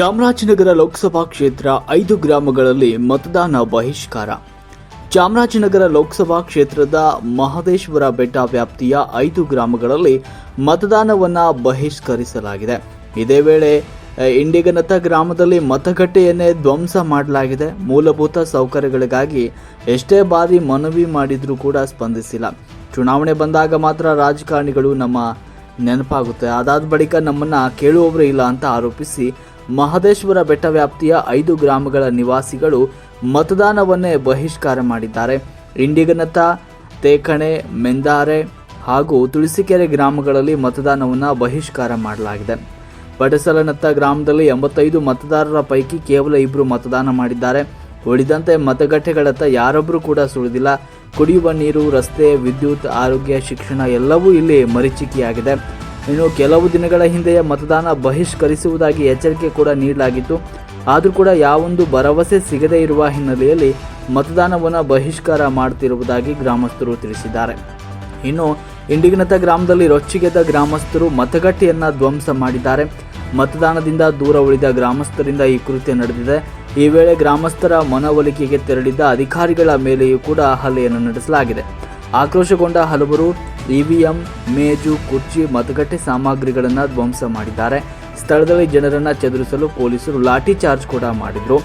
ಚಾಮರಾಜನಗರ ಲೋಕಸಭಾ ಕ್ಷೇತ್ರ ಐದು ಗ್ರಾಮಗಳಲ್ಲಿ ಮತದಾನ ಬಹಿಷ್ಕಾರ. ಚಾಮರಾಜನಗರ ಲೋಕಸಭಾ ಕ್ಷೇತ್ರದ ಮಹದೇಶ್ವರ ಬೆಟ್ಟ ವ್ಯಾಪ್ತಿಯ ಐದು ಗ್ರಾಮಗಳಲ್ಲಿ ಮತದಾನವನ್ನ ಬಹಿಷ್ಕರಿಸಲಾಗಿದೆ. ಇದೇ ವೇಳೆ ಇಂಡಿಗನತ ಗ್ರಾಮದಲ್ಲಿ ಮತಗಟ್ಟೆಯನ್ನೇ ಧ್ವಂಸ ಮಾಡಲಾಗಿದೆ. ಮೂಲಭೂತ ಸೌಕರ್ಯಗಳಿಗಾಗಿ ಎಷ್ಟೇ ಬಾರಿ ಮನವಿ ಮಾಡಿದರೂ ಕೂಡ ಸ್ಪಂದಿಸಿಲ್ಲ. ಚುನಾವಣೆ ಬಂದಾಗ ಮಾತ್ರ ರಾಜಕಾರಣಿಗಳು ನಮ್ಮ ನೆನಪಾಗುತ್ತೆ. ಅದಾದ ಬಳಿಕ ನಮ್ಮನ್ನ ಕೇಳುವವರೇ ಇಲ್ಲ ಅಂತ ಆರೋಪಿಸಿ ಮಹದೇಶ್ವರ ಬೆಟ್ಟ ವ್ಯಾಪ್ತಿಯ ಐದು ಗ್ರಾಮಗಳ ನಿವಾಸಿಗಳು ಮತದಾನವನ್ನೇ ಬಹಿಷ್ಕಾರ ಮಾಡಿದ್ದಾರೆ. ಇಂಡಿಗನತ ತೇಕಣೆ, ಮೆಂದಾರೆ ಹಾಗೂ ತುಳಸಿಕೆರೆ ಗ್ರಾಮಗಳಲ್ಲಿ ಮತದಾನವನ್ನು ಬಹಿಷ್ಕಾರ ಮಾಡಲಾಗಿದೆ. ಬಡಸಲನತ್ತ ಗ್ರಾಮದಲ್ಲಿ ಎಂಬತ್ತೈದು ಮತದಾರರ ಪೈಕಿ ಕೇವಲ ಇಬ್ಬರು ಮತದಾನ ಮಾಡಿದ್ದಾರೆ. ಉಳಿದಂತೆ ಮತಗಟ್ಟೆಗಳತ್ತ ಯಾರೊಬ್ಬರೂ ಕೂಡ ಸುಳಿದಿಲ್ಲ. ಕುಡಿಯುವ ನೀರು, ರಸ್ತೆ, ವಿದ್ಯುತ್, ಆರೋಗ್ಯ, ಶಿಕ್ಷಣ ಎಲ್ಲವೂ ಇಲ್ಲಿ ಮರೀಚಿಕೆಯಾಗಿದೆ. ಇನ್ನು ಕೆಲವು ದಿನಗಳ ಹಿಂದೆಯೇ ಮತದಾನ ಬಹಿಷ್ಕರಿಸುವುದಾಗಿ ಎಚ್ಚರಿಕೆ ಕೂಡ ನೀಡಲಾಗಿತ್ತು. ಆದರೂ ಕೂಡ ಯಾವೊಂದು ಭರವಸೆ ಸಿಗದೇ ಇರುವ ಹಿನ್ನೆಲೆಯಲ್ಲಿ ಮತದಾನವನ್ನು ಬಹಿಷ್ಕಾರ ಮಾಡುತ್ತಿರುವುದಾಗಿ ಗ್ರಾಮಸ್ಥರು ತಿಳಿಸಿದ್ದಾರೆ. ಇನ್ನು ಇಂಡಿಗಿನತ ಗ್ರಾಮದಲ್ಲಿ ರೊಚ್ಚಿಗೆದ್ದ ಗ್ರಾಮಸ್ಥರು ಮತಗಟ್ಟೆಯನ್ನು ಧ್ವಂಸ ಮಾಡಿದ್ದಾರೆ. ಮತದಾನದಿಂದ ದೂರ ಉಳಿದ ಗ್ರಾಮಸ್ಥರಿಂದ ಈ ಕೃತ್ಯ ನಡೆದಿದೆ. ಈ ವೇಳೆ ಗ್ರಾಮಸ್ಥರ ಮನವೊಲಿಕೆಗೆ ತೆರಳಿದ್ದ ಅಧಿಕಾರಿಗಳ ಮೇಲೆಯೂ ಕೂಡ ಹಲ್ಲೆಯನ್ನು ನಡೆಸಲಾಗಿದೆ. ಆಕ್ರೋಶಗೊಂಡ ಹಲವರು ಇವಿಎಂ, ಮೇಜು, ಕುರ್ಚಿ, ಮತಗಟ್ಟೆ ಸಾಮಗ್ರಿಗಳನ್ನು ಧ್ವಂಸ ಮಾಡಿದ್ದಾರೆ. ಸ್ಥಳದಲ್ಲಿ ಜನರನ್ನ ಚದುರಿಸಲು ಪೊಲೀಸರು ಲಾಠಿ ಚಾರ್ಜ್ ಕೂಡ ಮಾಡಿದ್ರು.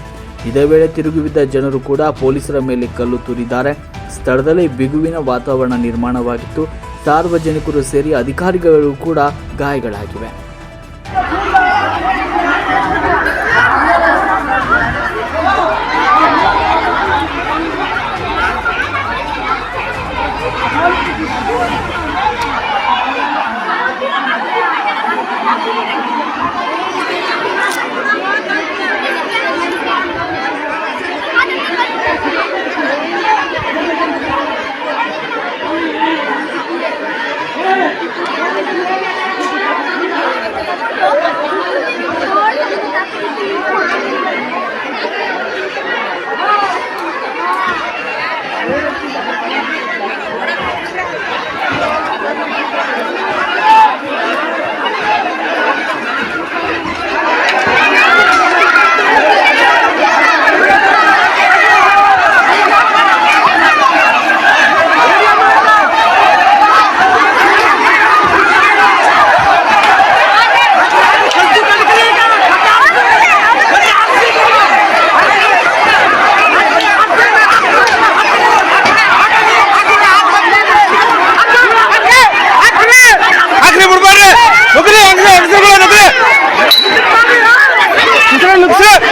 ಇದೇ ವೇಳೆ ತಿರುಗಿ ಬಿದ್ದ ಜನರು ಕೂಡ ಪೊಲೀಸರ ಮೇಲೆ ಕಲ್ಲು ತೂರಿದ್ದಾರೆ. ಸ್ಥಳದಲ್ಲಿ ಬಿಗುವಿನ ವಾತಾವರಣ ನಿರ್ಮಾಣವಾಗಿತ್ತು. ಸಾರ್ವಜನಿಕರು ಸೇರಿ ಅಧಿಕಾರಿಗಳು ಕೂಡ ಗಾಯಗಳಾಗಿವೆ. করছে